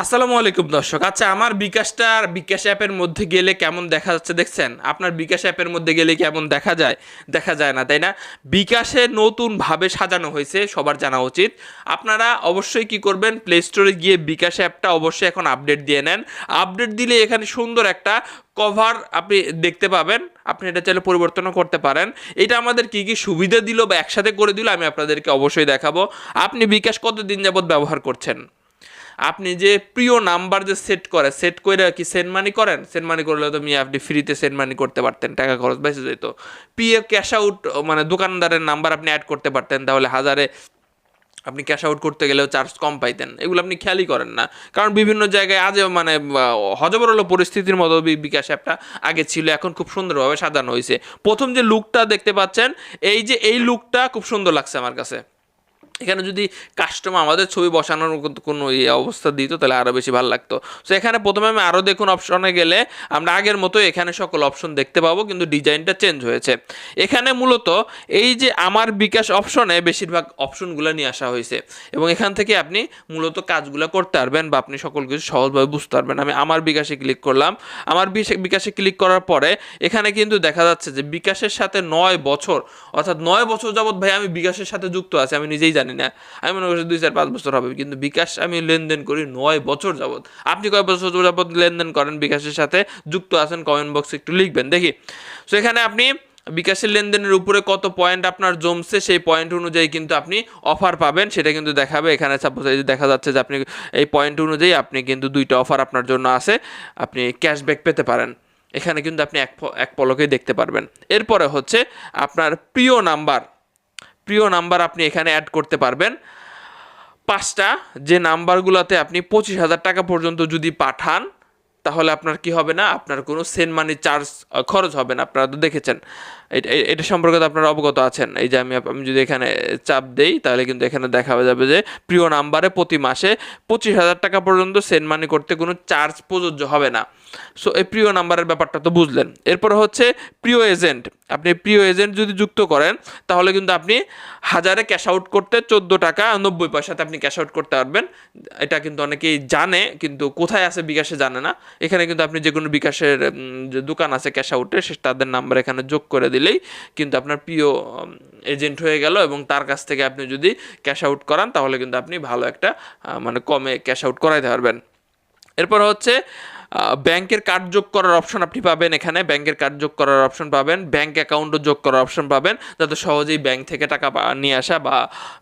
আসসালামু আলাইকুম দর্শক। আচ্ছা আমার বিকাশটা বিকাশ অ্যাপের মধ্যে গেলে কেমন দেখা যাচ্ছে দেখছেন? আপনার বিকাশ অ্যাপের মধ্যে গেলে কেমন দেখা যায়? দেখা যায় না, তাই না? বিকাশে নতুনভাবে সাজানো হয়েছে, সবার জানা উচিত। আপনারা অবশ্যই কি করবেন? প্লে স্টোরে গিয়ে বিকাশ অ্যাপটা অবশ্যই এখন আপডেট দিয়ে নেন। আপডেট দিলে এখানে সুন্দর একটা কভার আপনি দেখতে পাবেন। আপনি এটা চাইলে পরিবর্তনও করতে পারেন। এটা আমাদের কি কি সুবিধা দিল বা একসাথে করে দিল আমি আপনাদেরকে অবশ্যই দেখাবো। আপনি বিকাশ কতদিন যাবত ব্যবহার করছেন? আপনি যে প্রিয় নাম্বার যে সেট করে সেট করে কি সেন্ড মানি করেন? সেন্ড মানি করলে তো মি আপনি ফ্রিতে সেন্ড মানি করতে পারতেন, টাকা খরচ বেঁচে যেত। পিএ ক্যাশ আউট মানে দোকানদারের নাম্বার আপনি অ্যাড করতে পারতেন, তাহলে হাজারে আপনি ক্যাশ আউট করতে গেলেও চার্জ কম পাইতেন। এগুলো আপনি খেয়ালই করেন না। কারণ বিভিন্ন জায়গায় আজ মানে হজবরল পরিস্থিতির মতো বিকাশ অ্যাপটা আগে ছিল, এখন খুব সুন্দরভাবে সাজানো হয়েছে প্রথম যে লুকটা দেখতে পাচ্ছেন, এই যে, এই লুকটা খুব সুন্দর লাগছে আমার কাছে। এখানে যদি কাস্টমার আমাদের ছবি বসানোর কোনো ইয়ে অবস্থা দিত, তাহলে আরও বেশি ভালো লাগতো। সো এখানে প্রথমে আমি আরও দেখুন অপশনে গেলে আমরা আগের মতো এখানে সকল অপশন দেখতে পাবো, কিন্তু ডিজাইনটা চেঞ্জ হয়েছে। এখানে মূলত এই যে আমার বিকাশ অপশনে বেশিরভাগ অপশনগুলো নিয়ে আসা হয়েছে। এবং এখান থেকে আপনি মূলত কাজগুলো করতে পারবেন বা আপনি সকল কিছু সহজভাবে বুঝতে পারবেন। আমি আমার বিকাশে ক্লিক করলাম। আমার বিকাশে ক্লিক করার পরে এখানে কিন্তু দেখা যাচ্ছে যে বিকাশের সাথে নয় বছর, অর্থাৎ নয় বছর যাবৎ ভাই আমি বিকাশের সাথে যুক্ত আছি, আমি নিজেই জানি না। আমি মনে করছি দুই চার পাঁচ বছর হবে, কিন্তু বিকাশ আমি লেনদেন করি নয় বছর যাবৎ। আপনি কয় বছর যাবৎ লেনদেন করেন বিকাশের সাথে? যুক্ত আছেন কমেন্ট বক্সে একটু লিখবেন। দেখি। সো এখানে আপনি বিকাশের লেনদেনের উপরে কত পয়েন্ট আপনার জমছে, সেই পয়েন্ট অনুযায়ী কিন্তু আপনি অফার পাবেন। সেটা কিন্তু দেখাবে। এখানে সাপোজ এই যে দেখা যাচ্ছে যে আপনি এই পয়েন্ট অনুযায়ী আপনি কিন্তু দুইটা অফার আপনার জন্য আছে। আপনি ক্যাশব্যাক পেতে পারেন। এখানে কিন্তু আপনি এক এক পলকেই দেখতে পারবেন। এরপরে হচ্ছে আপনার প্রিয় নাম্বার প্রিয় নাম্বার আপনি এখানে অ্যাড করতে পারবেন। পাঁচটা, যে নাম্বারগুলোতে আপনি পঁচিশ হাজার টাকা পর্যন্ত যদি পাঠান, তাহলে আপনার কি হবে না? আপনার কোনো সেন্ড মানি চার্জ খরচ হবে না। আপনারা তো দেখেছেন। এটা সম্পর্কে তো আপনারা অবগত আছেন। এই যে আমি আমি যদি এখানে চাপ দেই, তাহলে কিন্তু এখানে দেখা যাবে যে প্রিয় নাম্বারে প্রতি মাসে পঁচিশ হাজার টাকা পর্যন্ত সেন্ড মানি করতে কোনো চার্জ প্রযোজ্য হবে না। সো এই প্রিয় নাম্বারের ব্যাপারটা তো বুঝলেন। এরপর হচ্ছে প্রিয় এজেন্ট। আপনি প্রিয় এজেন্ট যদি যুক্ত করেন, তাহলে কিন্তু আপনি হাজারে ক্যাশ আউট করতে চোদ্দ টাকা নব্বই পয়সাতে আপনি ক্যাশ আউট করতে পারবেন। এটা কিন্তু অনেকেই জানে, কিন্তু কোথায় আছে বিকাশে জানে না। এখানে কিন্তু আপনি যে কোনো বিকাশের যে দোকান আছে ক্যাশ আউটে, সে তাদের নাম্বার এখানে যোগ করে দিলেই কিন্তু আপনার প্রিয় এজেন্ট হয়ে গেল এবং তার কাছ থেকে আপনি যদি ক্যাশ আউট করান, তাহলে কিন্তু আপনি ভালো একটা মানে কমে ক্যাশ আউট করাইতে পারবেন। এরপর হচ্ছে ব্যাংকের কার্ড যোগ করার অপশন আপনি পাবেন এখানে। ব্যাংকের কার্ড যোগ করার অপশন পাবেন। ব্যাংক অ্যাকাউন্টও যোগ করার অপশন পাবেন। যাতে সহজেই ব্যাংক থেকে টাকা নিয়ে আসা বা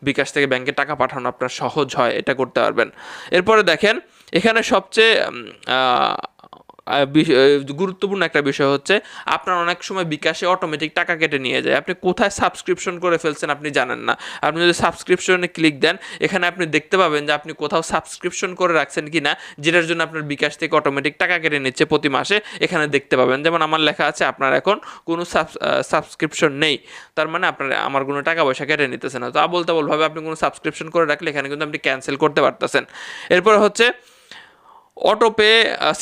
বিকাশ থেকে ব্যাংকে টাকা পাঠানো আপনার সহজ হয়, এটা করতে পারবেন। এরপরে দেখেন, এখানে সবচেয়ে গুরুত্বপূর্ণ একটা বিষয় হচ্ছে, আপনার অনেক সময় বিকাশে অটোমেটিক টাকা কেটে নিয়ে যায়। আপনি কোথায় সাবস্ক্রিপশন করে ফেলছেন আপনি জানেন না। আপনি যদি সাবস্ক্রিপশনে ক্লিক দেন, এখানে আপনি দেখতে পাবেন যে আপনি কোথাও সাবস্ক্রিপশন করে রাখছেন কি না যেটার জন্য আপনার বিকাশ থেকে অটোমেটিক টাকা কেটে নিচ্ছে প্রতি মাসে, এখানে দেখতে পাবেন। যেমন আমার লেখা আছে, আপনার এখন কোনো সাবস্ক্রিপশন নেই। তার মানে আপনার, আমার কোনো টাকা পয়সা কেটে নিতেছে না। তা বলতে বলভাবে আপনি কোনো সাবস্ক্রিপশন করে রাখলে, এখানে কিন্তু আপনি ক্যান্সেল করতে পারতেছেন। এরপর হচ্ছে অটোপে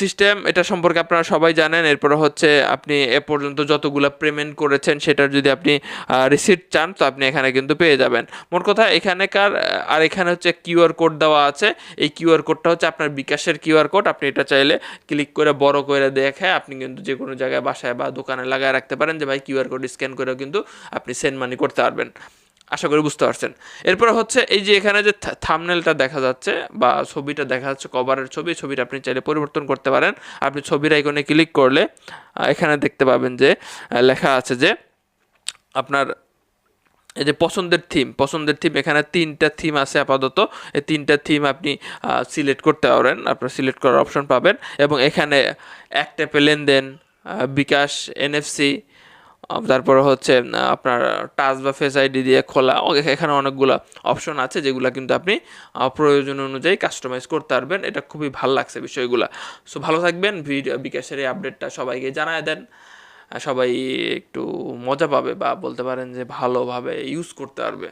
সিস্টেম এটা সম্পর্কে আপনারা সবাই জানেন। এরপরে হচ্ছে আপনি এ পর্যন্ত যতগুলো পেমেন্ট করেছেন, সেটার যদি আপনি রিসিপ্ট চান, তো আপনি এখানে কিন্তু পেয়ে যাবেন। মোট কথা, এখানেকার আর এখানে হচ্ছে কিউআর কোড দেওয়া আছে। এই কিউআর কোডটা হচ্ছে আপনার বিকাশের কিউআর কোড আপনি এটা চাইলে ক্লিক করে, বড় করে দেখে আপনি কিন্তু যে কোনো জায়গায়, বাসায় বা দোকানে লাগায় রাখতে পারেন যে, ভাই কিউআর কোড স্ক্যান করেও কিন্তু আপনি সেন্ড মানি করতে পারবেন। আশা করি বুঝতে পারছেন। এরপর হচ্ছে এই যে এখানে যে থামনেলটা দেখা যাচ্ছে বা ছবিটা দেখা যাচ্ছে কভারের ছবি, ছবিটা আপনি চাইলে পরিবর্তন করতে পারেন। আপনি ছবির আইকনে ক্লিক করলে এখানে দেখতে পাবেন যে লেখা আছে যে, আপনার এই যে পছন্দের থিম পছন্দের থিম এখানে তিনটা থিম আছে আপাতত। এই তিনটা থিম আপনি সিলেক্ট করতে পারেন। আপনার সিলেক্ট করার অপশন পাবেন এবং এখানে এক ট্যাপে লেনদেন বিকাশ এনএফসি তারপরে হচ্ছে আপনার টাচ বা ফেস আইডি দিয়ে খোলা এখানে অনেকগুলো অপশন আছে যেগুলো কিন্তু আপনি প্রয়োজন অনুযায়ী কাস্টমাইজ করতে পারবেন। এটা খুবই ভালো লাগছে বিষয়গুলো। সো ভালো থাকবেন। ভিডিও বিকাশের এই আপডেটটা সবাইকে জানায় দেন। সবাই একটু মজা পাবে বা বলতে পারেন যে ভালোভাবে ইউজ করতে পারবে।